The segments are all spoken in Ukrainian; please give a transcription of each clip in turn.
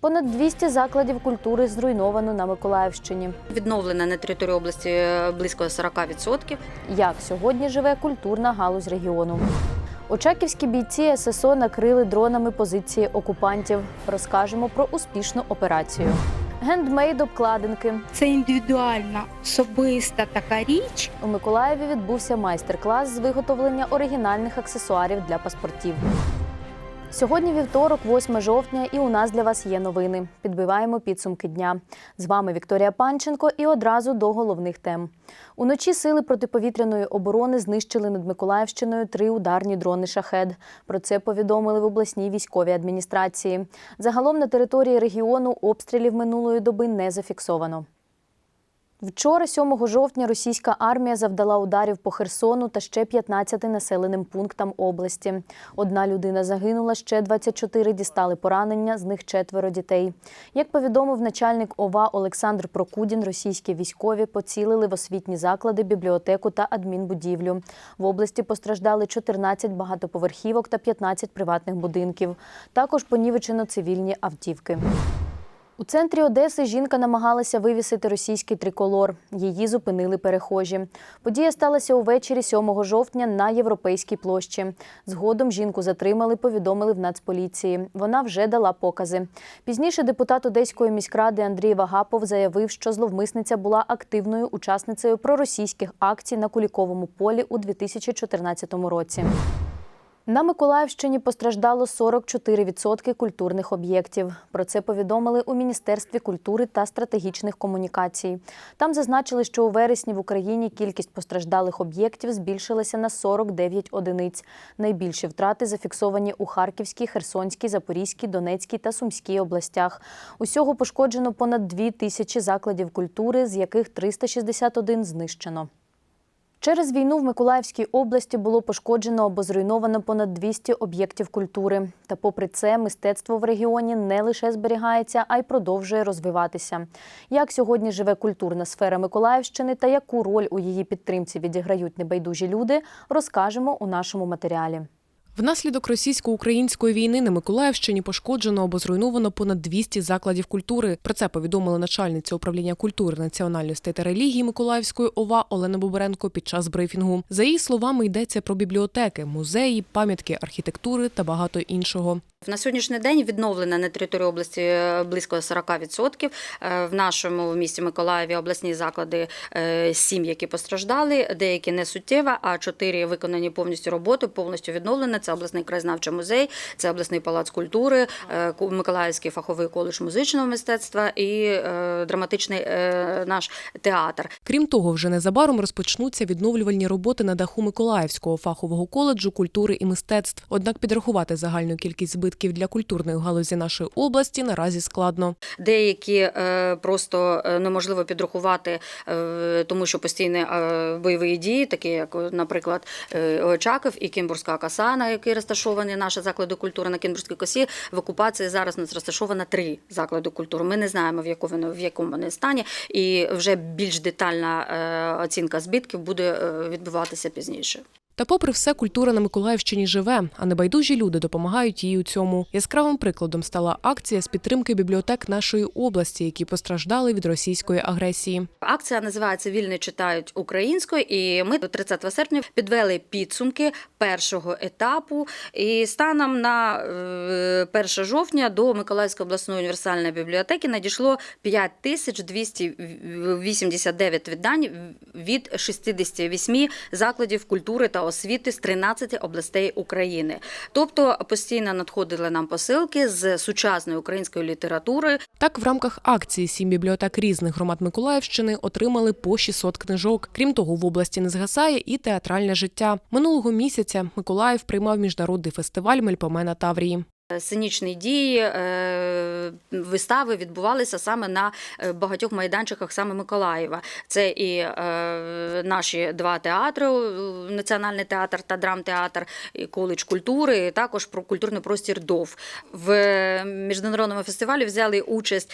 Понад 200 закладів культури зруйновано на Миколаївщині. Відновлено на території області е, близько 40%. Як сьогодні живе культурна галузь регіону? Очаківські бійці ССО накрили дронами позиції окупантів. Розкажемо про успішну операцію. Гендмейд обкладинки. Це індивідуальна, особиста така річ. У Миколаєві відбувся майстер-клас з виготовлення оригінальних аксесуарів для паспортів. Сьогодні вівторок, 8 жовтня, і у нас для вас є новини. Підбиваємо підсумки дня. З вами Вікторія Панченко і одразу до головних тем. Уночі сили протиповітряної оборони знищили над Миколаївщиною три ударні дрони шахед. Про це повідомили в обласній військовій адміністрації. Загалом на території регіону обстрілів минулої доби не зафіксовано. Вчора, 7 жовтня, російська армія завдала ударів по Херсону та ще 15 населеним пунктам області. Одна людина загинула, ще 24 дістали поранення, з них четверо дітей. Як повідомив начальник ОВА Олександр Прокудін, російські військові поцілили в освітні заклади, бібліотеку та адмінбудівлю. В області постраждали 14 багатоповерхівок та 15 приватних будинків. Також понівечено цивільні автівки. У центрі Одеси жінка намагалася вивісити російський триколор. Її зупинили перехожі. Подія сталася увечері 7 жовтня на Європейській площі. Згодом жінку затримали, повідомили в Нацполіції. Вона вже дала покази. Пізніше депутат Одеської міськради Андрій Вагапов заявив, що зловмисниця була активною учасницею проросійських акцій на Куліковому полі у 2014 році. На Миколаївщині постраждало 44% культурних об'єктів. Про це повідомили у Міністерстві культури та стратегічних комунікацій. Там зазначили, що у вересні в Україні кількість постраждалих об'єктів збільшилася на 49 одиниць. Найбільші втрати зафіксовані у Харківській, Херсонській, Запорізькій, Донецькій та Сумській областях. Усього пошкоджено понад 2 тисячі закладів культури, з яких 361 знищено. Через війну в Миколаївській області було пошкоджено або зруйновано понад 200 об'єктів культури. Та попри це, мистецтво в регіоні не лише зберігається, а й продовжує розвиватися. Як сьогодні живе культурна сфера Миколаївщини та яку роль у її підтримці відіграють небайдужі люди, розкажемо у нашому матеріалі. Внаслідок російсько-української війни на Миколаївщині пошкоджено або зруйновано понад 200 закладів культури. Про це повідомила начальниця управління культури, національностей та релігії Миколаївської ОВА Олена Бобренко під час брифінгу. За її словами, йдеться про бібліотеки, музеї, пам'ятки архітектури та багато іншого. На сьогоднішній день відновлено на території області е, близько 40%. Е, В нашому місті Миколаєві обласні заклади е, сім, які постраждали, деякі не суттєво, а чотири виконані повністю роботи, повністю відновлено. Це обласний краєзнавчий музей, це обласний палац культури, е, Миколаївський фаховий коледж музичного мистецтва і е, драматичний е, наш театр. Крім того, вже незабаром розпочнуться відновлювальні роботи на даху Миколаївського фахового коледжу культури і мистецтв. Однак підрахувати загальну кількість збитків для культурної галузі нашої області наразі складно. Деякі просто неможливо підрахувати, тому що постійні бойові дії, такі як, наприклад, Очаков і Кімбурська коса, на розташований наші заклади культури на Кінбурзькій косі. В окупації зараз у нас розташовано три заклади культури. Ми не знаємо, в якому вони в якому вони стані, і вже більш детальна е, оцінка збитків буде е, відбуватися пізніше. Та, попри все, культура на Миколаївщині живе, а небайдужі люди допомагають їй у цьому. Яскравим прикладом стала акція з підтримки бібліотек нашої області, які постраждали від російської агресії. Акція називається Вільні читають українською, і ми до 30 серпня підвели підсумки першого етапу. І станом на е, 1 жовтня до Миколаївської обласної універсальної бібліотеки надійшло 5289 віддань від 68 закладів культури та освіти з 13 областей України. Тобто постійно надходили нам посилки з сучасної української літератури, Так, в рамках акції сім бібліотек різних громад Миколаївщини отримали по 600 книжок. Крім того, в області не згасає і театральне життя. Минулого місяця Миколаїв приймав міжнародний фестиваль Мельпомена Таврії. Сценічні дії, е, вистави відбувалися саме на е, багатьох майданчиках саме Миколаєва. Це і е, наші два театри: Національний театр та драмтеатр, і коледж культури, і також про культурний простір ДОВ. В міжнародному фестивалі взяли участь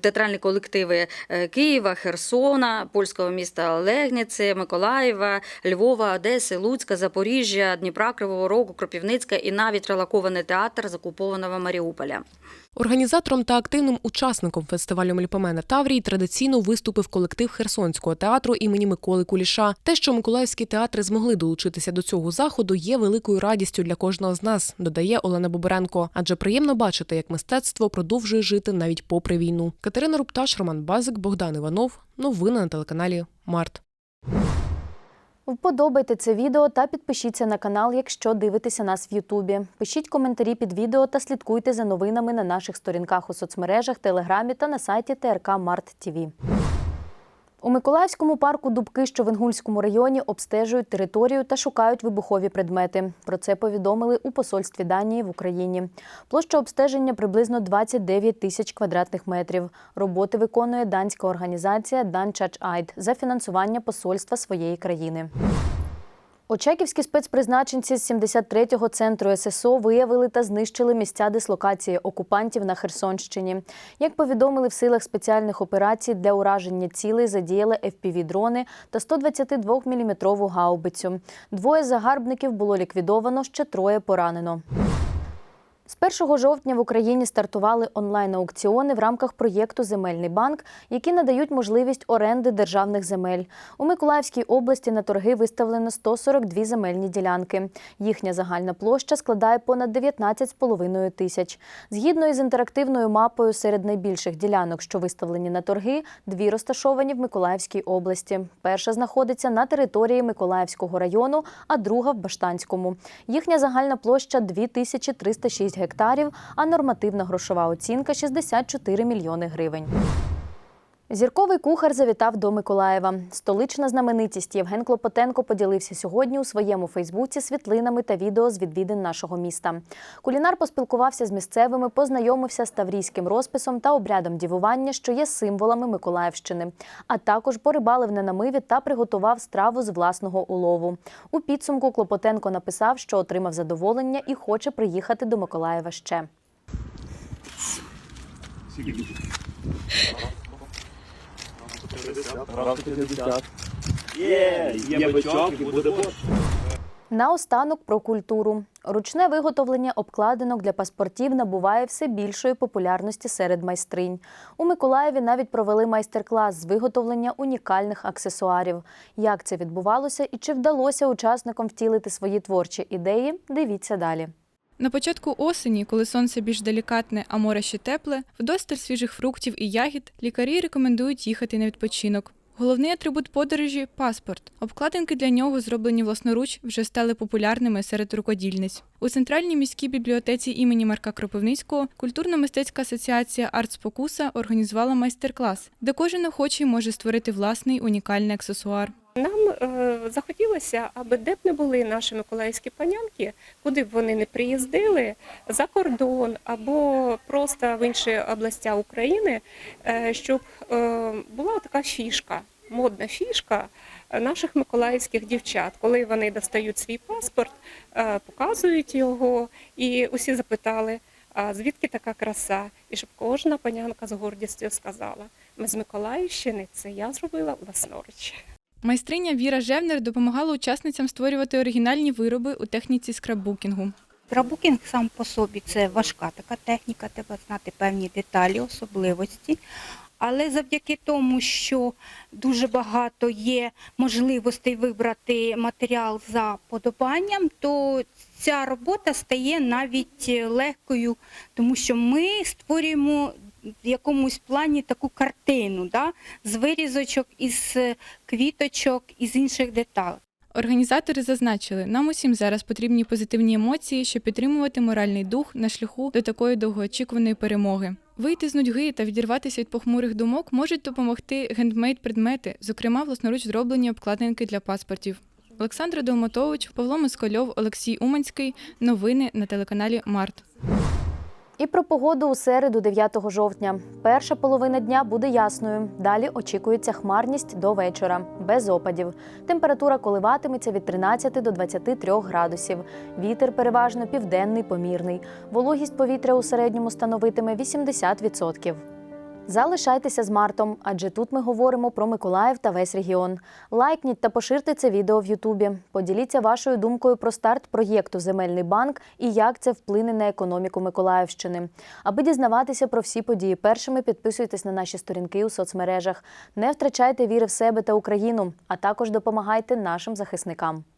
театральні колективи Києва, Херсона, польського міста Легніці, Миколаєва, Львова, Одеси, Луцька, Запоріжжя, Дніпра, Кривого Рогу, Кропівницька і навіть релакований театр театр з окупованого Маріуполя. Організатором та активним учасником фестивалю Мельпомена Таврій традиційно виступив колектив Херсонського театру імені Миколи Куліша. Те, що миколаївські театри змогли долучитися до цього заходу, є великою радістю для кожного з нас, додає Олена Боберенко. Адже приємно бачити, як мистецтво продовжує жити навіть попри війну. Катерина Рупташ, Роман Базик, Богдан Іванов. Новини на телеканалі Март. Вподобайте це відео та підпишіться на канал, якщо дивитеся нас в Ютубі. Пишіть коментарі під відео та слідкуйте за новинами на наших сторінках у соцмережах, телеграмі та на сайті ТРК Март ТІВІ. У Миколаївському парку Дубки, що в Інгульському районі, обстежують територію та шукають вибухові предмети. Про це повідомили у посольстві Данії в Україні. Площа обстеження приблизно 29 тисяч квадратних метрів. Роботи виконує данська організація Данчач Айд за фінансування посольства своєї країни. Очаківські спецпризначенці з 73-го центру ССО виявили та знищили місця дислокації окупантів на Херсонщині. Як повідомили в силах спеціальних операцій для ураження цілей задіяли FPV-дрони та 122-мм гаубицю. Двоє загарбників було ліквідовано, ще троє поранено. З 1 жовтня в Україні стартували онлайн-аукціони в рамках проєкту Земельний банк, які надають можливість оренди державних земель. У Миколаївській області на торги виставлено 142 земельні ділянки. Їхня загальна площа складає понад 19,5 тисяч. Згідно із інтерактивною мапою серед найбільших ділянок, що виставлені на торги, дві розташовані в Миколаївській області. Перша знаходиться на території Миколаївського району, а друга в Баштанському. Їхня загальна площа 2306 гектарів, а нормативна грошова оцінка 64 мільйони гривень. Зірковий кухар завітав до Миколаєва. Столична знаменитість Євген Клопотенко поділився сьогодні у своєму Фейсбуці світлинами та відео з відвідин нашого міста. Кулінар поспілкувався з місцевими, познайомився з таврійським розписом та обрядом дівування, що є символами Миколаївщини. А також порибалив на намиві та приготував страву з власного улову. У підсумку Клопотенко написав, що отримав задоволення і хоче приїхати до Миколаєва ще. Раз 50. Є, є бичок і буде борщ. Наостанок про культуру. Ручне виготовлення обкладинок для паспортів набуває все більшої популярності серед майстринь. У Миколаєві навіть провели майстер-клас з виготовлення унікальних аксесуарів. Як це відбувалося і чи вдалося учасникам втілити свої творчі ідеї? Дивіться далі. На початку осені, коли сонце більш делікатне, а море ще тепле, вдосталь свіжих фруктів і ягід лікарі рекомендують їхати на відпочинок. Головний атрибут подорожі паспорт. Обкладинки для нього, зроблені власноруч, вже стали популярними серед рукодільниць. У центральній міській бібліотеці імені Марка Кропивницького культурно-мистецька асоціація «Артспокуса» організувала майстер-клас, де кожен охочий може створити власний унікальний аксесуар. Нам е, захотілося, аби де б не були наші миколаївські панянки, куди б вони не приїздили за кордон або просто в інші області України, е, щоб е, була така фішка, модна фішка наших миколаївських дівчат, коли вони достають свій паспорт, показують його, і усі запитали. А звідки така краса? І щоб кожна панянка з гордістю сказала: ми з Миколаївщини, це я зробила власноруч. Майстриня Віра Жевнер допомагала учасницям створювати оригінальні вироби у техніці скраббукінгу. Трабукінг сам по собі це важка така техніка, треба знати певні деталі, особливості. Але завдяки тому, що дуже багато є можливостей вибрати матеріал за подобанням, то ця робота стає навіть легкою, тому що ми створюємо якомусь плані таку картину да, з вирізочок, із квіточок, із інших деталей. Організатори зазначили, нам усім зараз потрібні позитивні емоції, щоб підтримувати моральний дух на шляху до такої довгоочікуваної перемоги. Вийти з нудьги та відірватися від похмурих думок можуть допомогти гендмейд предмети, зокрема власноруч зроблені обкладинки для паспортів. Олександр Долматович, Павло Москальов, Олексій Уманський. Новини на телеканалі Март. І про погоду у середу, 9 жовтня. Перша половина дня буде ясною. Далі очікується хмарність до вечора, без опадів. Температура коливатиметься від 13 до 23 градусів. Вітер переважно південний, помірний. Вологість повітря у середньому становитиме 80%. Залишайтеся з Мартом, адже тут ми говоримо про Миколаїв та весь регіон. Лайкніть та поширте це відео в Ютубі. Поділіться вашою думкою про старт проєкту Земельний банк і як це вплине на економіку Миколаївщини. Аби дізнаватися про всі події першими, підписуйтесь на наші сторінки у соцмережах. Не втрачайте віри в себе та Україну, а також допомагайте нашим захисникам.